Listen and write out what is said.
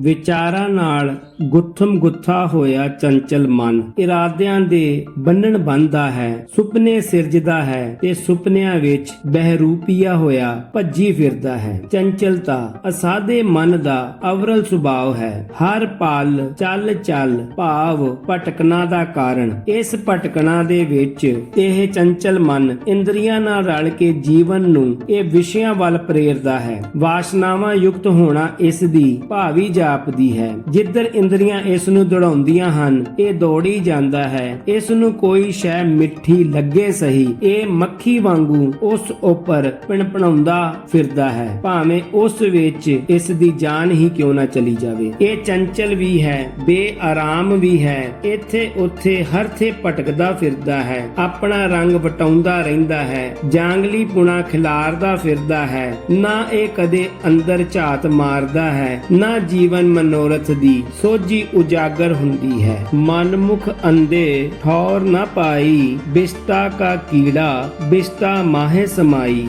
ਵਿਚਾਰਾਂ ਨਾਲ ਗੁੱਥਮ ਗੁੱਥਾ ਹੋਇਆ ਚੰਚਲ ਮਨ। ਇਰਾਦਿਆਂ ਦੇ ਬੰਨਣ ਬੰਦਾ ਹੈ, ਸੁਪਨੇ ਸਿਰਜਦਾ ਹੈ ਤੇ ਸੁਪਨਿਆਂ ਵਿੱਚ ਬਹਿਰੂਪੀਆ ਹੋਇਆ ਭੱਜੀ ਫਿਰਦਾ ਹੈ। ਚੰਚਲਤਾ ਅਸਾਦੇ ਮਨ ਦਾ ਅਵਰਲ ਸੁਭਾਅ ਹੈ। ਹਰ ਪਲ ਚੱਲ ਚੱਲ ਭਾਵ ਭਟਕਣਾ ਦਾ ਕਾਰਨ। ਇਸ ਭਟਕਣਾ ਦੇ ਵਿੱਚ ਇਹ ਚੰਚਲ ਮਨ ਇੰਦਰੀਆਂ ਨਾਲ ਰਲ ਕੇ ਜੀਵਨ ਨੂੰ ਇਹ ਵਿਸ਼ਿਆਂ ਵੱਲ ਪ੍ਰੇਰਦਾ ਹੈ। ਵਾਸ਼ਨਾਵਾਂ ਯੁਕਤ ਹੋਣਾ ਇਸ ਦੀ ਭਾਵੀ ਜਾ ਜਾਪਦੀ ਹੈ। ਜਿੱਧਰ ਇੰਦਰੀਆਂ ਇਸ ਨੂੰ ਦੌੜਾਉਂਦੀਆਂ ਹਨ, ਇਹ ਦੌੜੀ ਜਾਂਦਾ ਹੈ। ਇਸ ਨੂੰ ਕੋਈ ਸ਼ੈ ਮਿੱਠੀ ਲੱਗੇ ਸਹੀ, ਇਹ ਮੱਖੀ ਵਾਂਗੂ ਉਸ ਉੱਪਰ ਪਿਣਪਣਾਉਂਦਾ ਫਿਰਦਾ ਹੈ। ਭਾਵੇਂ ਉਸ ਵਿੱਚ ਇਸ ਦੀ ਜਾਨ ਹੀ ਕਿਉਂ ਨਾ ਚਲੀ ਜਾਵੇ। ਇਹ ਚੰਚਲ ਵੀ ਹੈ, ਬੇਆਰਾਮ ਵੀ ਹੈ। ਇੱਥੇ ਉੱਥੇ ਹਰ ਥੇ ਭਟਕਦਾ ਫਿਰਦਾ ਹੈ। ਆਪਣਾ ਰੰਗ ਵਟਾਉਂਦਾ ਰਹਿੰਦਾ ਹੈ। ਜਾਂਗਲੀ ਪੁਣਾ ਖਿਲਾਰਦਾ ਫਿਰਦਾ ਹੈ। ਨਾ ਇਹ ਕਦੇ ਅੰਦਰ ਝਾਤ ਮਾਰਦਾ ਹੈ, ਨਾ ਜੀਵਨ ਜੀਵਨ ਮਨੋਰਥ ਦੀ ਸੋਝੀ ਉਜਾਗਰ ਹੁੰਦੀ ਹੈ। ਮਨਮੁਖ ਅੰਦੇ ਠੌਰ ਨਾ ਪਾਈ, ਬਿਸਤਾ ਕਾ ਕੀੜਾ, ਬਿਸਤਾ ਮਾਹੇ ਸਮਾਈ।